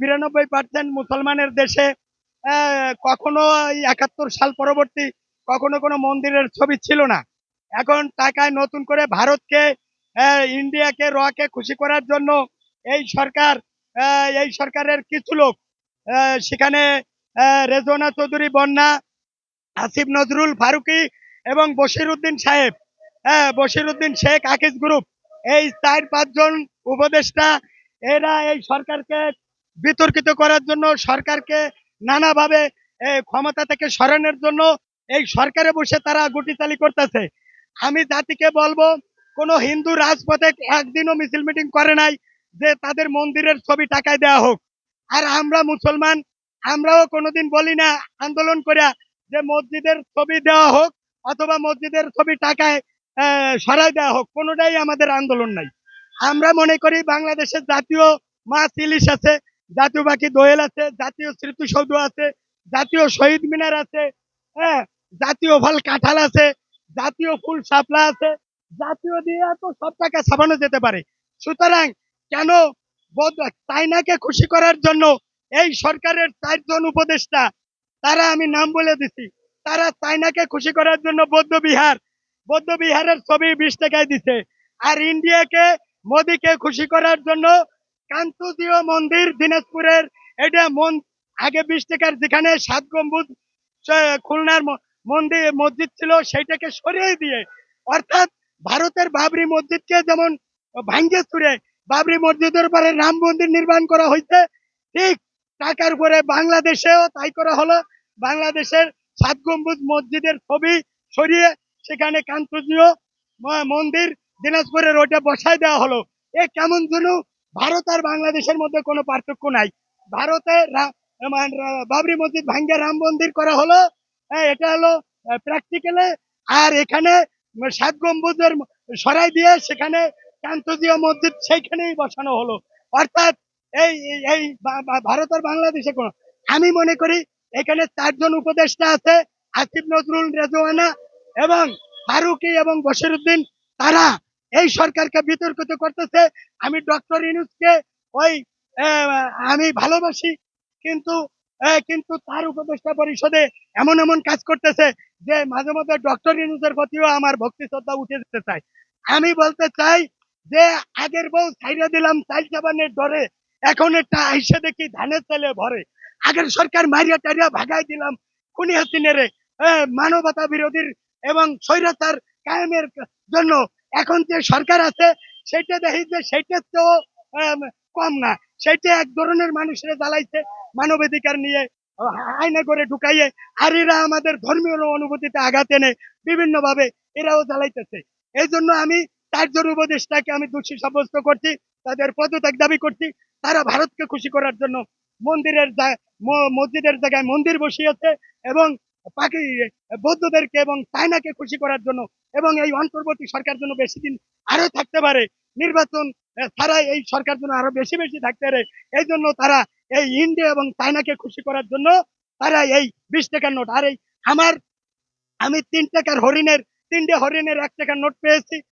বিরানব্বই পার্সেন্ট মুসলমানের দেশে কখনো একাত্তর সাল পরবর্তী কখনো কোনো মন্দিরের ছবি ছিল না। এখন টাকায় নতুন করে ভারতকে ইন্ডিয়াকে, রকে খুশি করার জন্য এই সরকার এই সরকারের কিছু লোক সেখানে রেজওয়ানা চৌধুরী, বন্যা, আসিফ নজরুল ফারুকি এবং বশির উদ্দিন সাহেব হ্যাঁ বশির উদ্দিন শেখ আকিজ গ্রুপ, এই চার পাঁচজন উপদেষ্টা, এরা এই সরকারকে বিতর্কিত করার জন্য সরকারকে নানাভাবে ক্ষমতা থেকে সরানোর জন্য এই সরকারে বসে তারা গুটিচালি করতেছে। আমি জাতিকে বলব, কোন হিন্দু রাজপথে একদিনও মিছিল মিটিং করে নাই যে তাদের মন্দিরের ছবি টাকায় দেয়া হোক। আর আমরা মুসলমান, আমরাও কোনোদিন বলি না, আন্দোলন করে যে মসজিদের ছবি দেওয়া হোক অথবা মসজিদের ছবি টাকায় সরাই দেওয়া হোক, কোনোটাই আমাদের আন্দোলন নাই। আমরা মনে করি বাংলাদেশের জাতীয় মাছ ইলিশ আছে জাতীয় পাখি দোয়েল আছে, জাতীয় স্মৃতিসৌধ আছে, জাতীয় শহীদ মিনার আছে হ্যাঁ জাতীয় ফল কাঁঠাল আছে, জাতীয় ফুল শাপলা আছে, জাতীয় দিয়ে তো সব টাকা ছাপানো যেতে পারে। সুতরাং কেন চাইনাকে খুশি করার জন্য এই সরকারের চারজন উপদেষ্টা, তারা আমি নাম বলে দিছি, তারা চাইনাকে খুশি করার জন্য বৌদ্ধ বিহার, বৌদ্ধ বিহারের ছবি বিশ টাকায় দিছে। আর ইন্ডিয়াকে, মোদিকে খুশি করার জন্য কান্তজীয় মন্দির, দিনাজপুরের, এটা মন আগে বিশ টাকার যেখানে সাত গম্বুজ খুলনার মন্দির, মসজিদ ছিল, সেইটাকে সরিয়ে দিয়ে, অর্থাৎ ভারতের বাবরি মসজিদকে যেমন ভাঙ্গে চুরে বাবরি মসজিদের পরে রাম মন্দির নির্মাণ করা হয়েছে, ঠিক টাকার উপরে বাংলাদেশেও তাই করা হলো। বাংলাদেশের সাত গম্বুজ মসজিদের ছবি সরিয়ে সেখানে কান্তজীয় মন্দির, দিনাজপুরের ওইটা বসায় দেওয়া হলো। এ কেমন যেন ভারত আর বাংলাদেশের মধ্যে কোনো পার্থক্য নাই। ভারতে মানে বাবরি মসজিদ ভাঙ্গে রাম মন্দির করা হলো। হ্যাঁ, এটা হলো প্র্যাকটিক্যালে আর এখানে সাত গম্বুজের সরাই দিয়ে সেখানে কান্তজীয় মসজিদ সেইখানেই বসানো হলো। অর্থাৎ এই এই- ভারত আর বাংলাদেশে কোনো আমি মনে করি এখানে চারজন উপদেষ্টা আছে আসিফ নজরুল রেজওয়ানা এবং ফারুকি এবং বশিরউদ্দিন তারা এই সরকারকে বিতর্কিত করতেছে। আমি ডক্টর ইনুসকে ওই আমি ভালোবাসি, কিন্তু কিন্তু তার উপদেষ্টা পরিষদে এমন এমন কাজ করতেছে যে মাঝে মধ্যে ডক্টর ইনুসের প্রতিও আমার ভক্তি শ্রদ্ধা উঠে যেতে চাই আমি বলতে চাই যে আগের বউ ছাইরা দিলাম চাল চাবানের ডরে, এখন একটা আইসে দেখি ধানের চালে ভরে। আগের সরকার মারিয়া টারিয়া ভাগাই দিলাম খুনি হাসিনেরে মানবতা বিরোধীর এবং স্বৈরাচার কায়েমের জন্য এখন যে সরকার আছে, সেটা দেখি যে তো কম না। সেটা এক ধরনের মানুষের জ্বালাইছে মানবাধিকার নিয়ে, আয়না করে ঢুকাইয়ে, আর এরা আমাদের ধর্মীয় অনুভূতিতে আঘাত এনে বিভিন্ন ভাবে এরাও জ্বালাইতেছে। এই জন্য আমি চারজন উপদেষ্টাকে আমি দোষী সাব্যস্ত করছি, তাদের পদত্যাগ দাবি করছি, তারা ভারতকে খুশি করার জন্য মন্দিরের মসজিদের জায়গায় মন্দির বসিয়েছে এবং পাকি বৌদ্ধদেরকে এবং চায়নাকে খুশি করার জন্য এবং এই অন্তর্বর্তী সরকার জন্য বেশি দিন আরও থাকতে পারে, নির্বাচন তারা এই সরকার জন্য আরও বেশি বেশি থাকতে পারে, এই জন্য তারা এই ইন্ডিয়া এবং চায়নাকে খুশি করার জন্য তারা এই বিশ টাকার নোট, আর এই আমার, আমি তিন টাকার হরিণের, তিনটে হরিণের এক টাকার নোট পেয়েছি